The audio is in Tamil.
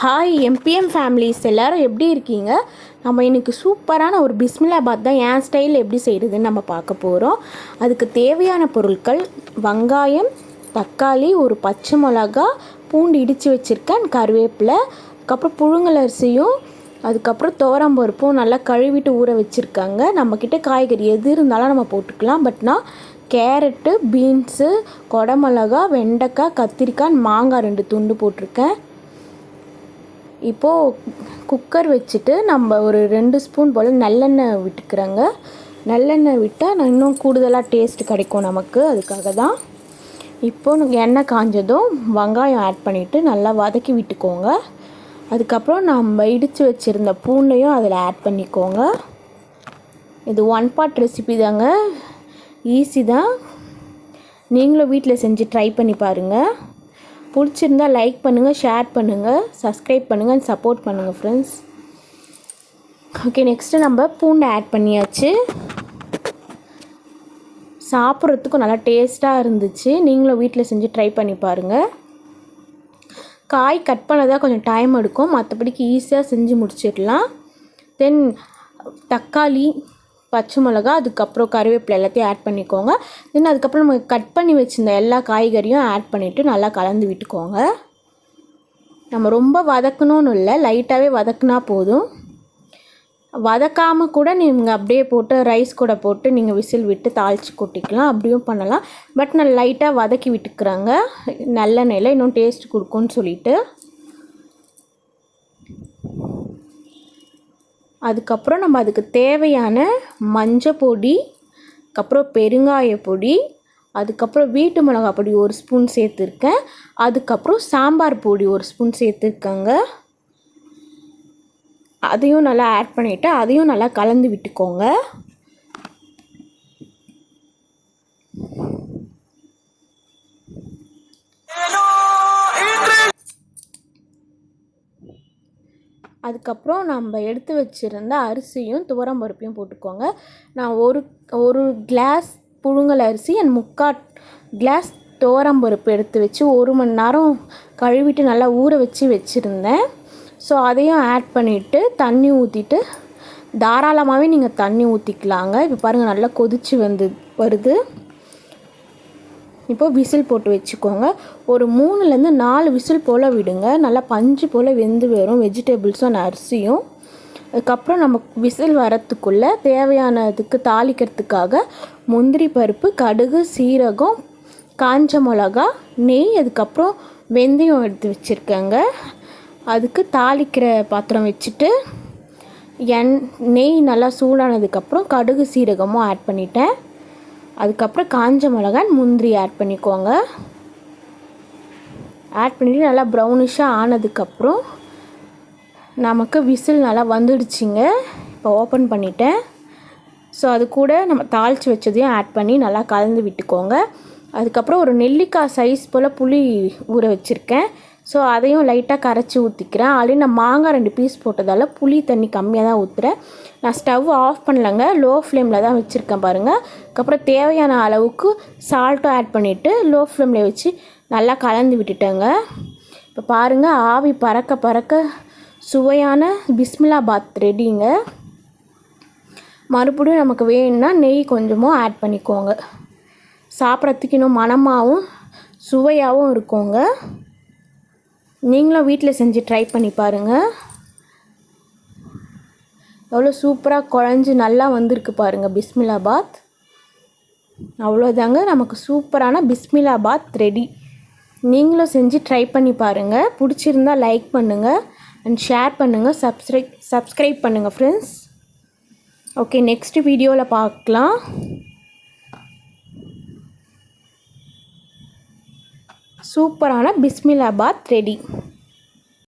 ஹாய் எம்பிஎம் ஃபேமிலிஸ் எல்லோரும் எப்படி இருக்கீங்க? நம்ம இன்றைக்கி சூப்பரான ஒரு பிஸ்மிலாபாத் தான் என் ஸ்டைலில் எப்படி செய்கிறதுன்னு நம்ம பார்க்க போகிறோம் அதுக்கு தேவையான பொருட்கள் வெங்காயம் தக்காளி ஒரு பச்சை மிளகா பூண்டு இடித்து வச்சுருக்கேன் கருவேப்பிலை அதுக்கப்புறம் புழுங்கலரிசியும் அதுக்கப்புறம் துவரம் பருப்பும் நல்லா கழுவிட்டு ஊற வச்சுருக்காங்க. நம்மக்கிட்ட காய்கறி எது இருந்தாலும் நம்ம போட்டுக்கலாம். பட் நான் கேரட்டு பீன்ஸு கொடமிளகா வெண்டைக்காய் கத்திரிக்காய் மாங்காய் ரெண்டு துண்டு போட்டிருக்கேன். இப்போது குக்கர் வச்சுட்டு நம்ம ஒரு ரெண்டு ஸ்பூன் போல் நல்லெண்ணெய் விட்டுக்கிறேங்க. நல்லெண்ணெய் விட்டால் நான் இன்னும் கூடுதலாக டேஸ்ட் கிடைக்கும் நமக்கு. அதுக்காக தான் இப்போது எண்ணெய் காஞ்சதும் வெங்காயம் ஆட் பண்ணிவிட்டு நல்லா வதக்கி விட்டுக்கோங்க. அதுக்கப்புறம் நம்ம இடித்து வச்சுருந்த பூண்டையும் அதில் ஆட் பண்ணிக்கோங்க. இது ஒன் பார்ட் ரெசிபி தாங்க. ஈஸி தான். நீங்களும் வீட்டில் செஞ்சு ட்ரை பண்ணி பாருங்கள் பிடிச்சிருந்தா லைக் பண்ணுங்கள் ஷேர் பண்ணுங்கள் சப்ஸ்கிரைப் பண்ணுங்கள் சப்போர்ட் பண்ணுங்கள் ஃப்ரெண்ட்ஸ் ஓகே நெக்ஸ்ட்டு நம்ம பூண்டை ஆட் பண்ணியாச்சு. சாப்பிட்றதுக்கும் நல்லா டேஸ்ட்டாக இருந்துச்சு. நீங்களும் வீட்டில் செஞ்சு ட்ரை பண்ணி பாருங்கள் காய் கட் பண்ணதாக கொஞ்சம் டைம் எடுக்கும். மற்றபடிக்கு ஈஸியாக செஞ்சு முடிச்சிடலாம். தென் தக்காளி பச்சை மிளகா அதுக்கப்புறம் கருவேப்பிலை எல்லாத்தையும் ஆட் பண்ணிக்கோங்க. தென் அதுக்கப்புறம் நம்ம கட் பண்ணி வச்சுருந்த எல்லா காய்கறியும் ஆட் பண்ணிவிட்டு நல்லா கலந்து விட்டுக்கோங்க. நம்ம ரொம்ப வதக்கணும்னு இல்லை லைட்டாகவே வதக்குனா போதும். வதக்காமல் கூட நீங்கள் அப்படியே போட்டு ரைஸ் கூட போட்டு நீங்கள் விசில் விட்டு தாளித்து கொட்டிக்கலாம் அப்படியும் பண்ணலாம். பட் நான் லைட்டாக வதக்கி விட்டுக்கிறாங்க. நல்லெண்ணெயில் இன்னும் டேஸ்ட் கொடுக்கும்னு சொல்லிவிட்டு அதுக்கப்புறம் நம்ம அதுக்கு தேவையான மஞ்சள் பொடி அதுக்கப்புறம் பெருங்காய பொடி அதுக்கப்புறம் வீட்டு மிளகா பொடி ஒரு ஸ்பூன் சேர்த்துருக்கேன். அதுக்கப்புறம் சாம்பார் பொடி ஒரு ஸ்பூன் சேர்த்துருக்கேங்க. அதையும் நல்லா ஆட் பண்ணிவிட்டு அதையும் நல்லா கலந்து விட்டுக்கோங்க. அதுக்கப்புறம் நம்ம எடுத்து வச்சுருந்த அரிசியும் துவரம் பருப்பையும் போட்டுக்கோங்க. நான் ஒரு ஒரு கிளாஸ் புழுங்கல் அரிசி அண்ட் முக்கால் கிளாஸ் துவரம் பருப்பு எடுத்து வச்சு ஒரு மணி நேரம் கழுவிட்டு நல்லா ஊற வச்சு வச்சுருந்தேன். ஸோ அதையும் ஆட் பண்ணிவிட்டு தண்ணி ஊற்றிட்டு தாராளமாகவே நீங்கள் தண்ணி ஊற்றிக்கலாங்க இப்போ பாருங்கள் நல்லா கொதித்து வந்து வருது. இப்போ விசில் போட்டு வச்சுக்கோங்க. ஒரு மூணுலேருந்து நாலு விசில் போல் விடுங்க. நல்லா பஞ்சு போல் வெந்து வரும். வெஜிடபிள்ஸும் அரிசியும் அதுக்கப்புறம் நம்ம விசில் வரத்துக்குள்ளே தேவையானதுக்கு தாளிக்கிறதுக்காக முந்திரி பருப்பு கடுகு சீரகம் காஞ்ச மிளகா நெய் அதுக்கப்புறம் வெந்தயம் எடுத்து வச்சுருக்கேங்க. அதுக்கு தாளிக்கிற பாத்திரம் வச்சுட்டு எண் நெய் நல்லா சூடானதுக்கப்புறம் கடுகு சீரகமும் ஆட் பண்ணிட்டேன். அதுக்கப்புறம் காஞ்ச மிளகாய் முந்திரி ஆட் பண்ணிக்கோங்க. ஆட் பண்ணிவிட்டு நல்லா ப்ரௌனிஷாக ஆனதுக்கப்புறம் நமக்கு விசில் நல்லா வந்துடுச்சிங்க. இப்போ ஓப்பன் பண்ணிட்டேன். ஸோ அது கூட நம்ம தாளித்து வச்சதையும் ஆட் பண்ணி நல்லா கலந்து விட்டுக்கோங்க. அதுக்கப்புறம் ஒரு நெல்லிக்காய் சைஸ் போல் புளி ஊற வச்சுருக்கேன். ஸோ அதையும் லைட்டாக கரைச்சி ஊற்றிக்கிறேன் அதுலேயும் நான் மாங்காய் ரெண்டு பீஸ் போட்டதால் புளி தண்ணி கம்மியாக தான் ஊற்றுறேன் நான் ஸ்டவ் ஆஃப் பண்ணலங்க. லோ ஃப்ளேமில் தான் வச்சுருக்கேன் பாருங்கள் அதுக்கப்புறம் தேவையான அளவுக்கு சால்ட்டும் ஆட் பண்ணிவிட்டு லோ ஃப்ளேமில் வச்சு நல்லா கலந்து விட்டுட்டேங்க. இப்போ பாருங்கள் ஆவி பறக்க பறக்க சுவையான பிஸ்மிலா பாத் ரெடிங்க மறுபடியும் நமக்கு வேணும்னா நெய் கொஞ்சமும் ஆட் பண்ணிக்கோங்க. சாப்பிட்றதுக்கு இன்னும் மணமாகவும் சுவையாகவும் இருக்குங்க. நீங்களும் வீட்டில் செஞ்சு ட்ரை பண்ணி பாருங்கள் எவ்வளோ சூப்பராக குழஞ்சி நல்லா வந்திருக்கு பாருங்கள் பிஸ்மிலாபாத் அவ்வளோதாங்க நமக்கு சூப்பரான பிஸ்மிலாபாத் ரெடி. நீங்களும் செஞ்சு ட்ரை பண்ணி பாருங்கள் பிடிச்சிருந்தா லைக் பண்ணுங்கள் அண்ட் ஷேர் பண்ணுங்கள் சப்ஸ்கிரைப் சப்ஸ்கிரைப் பண்ணுங்கள் ஃப்ரெண்ட்ஸ் ஓகே நெக்ஸ்ட் வீடியோவில் பார்க்கலாம் சூப்பரான பிஸ்மிலாபாத் ரெடி.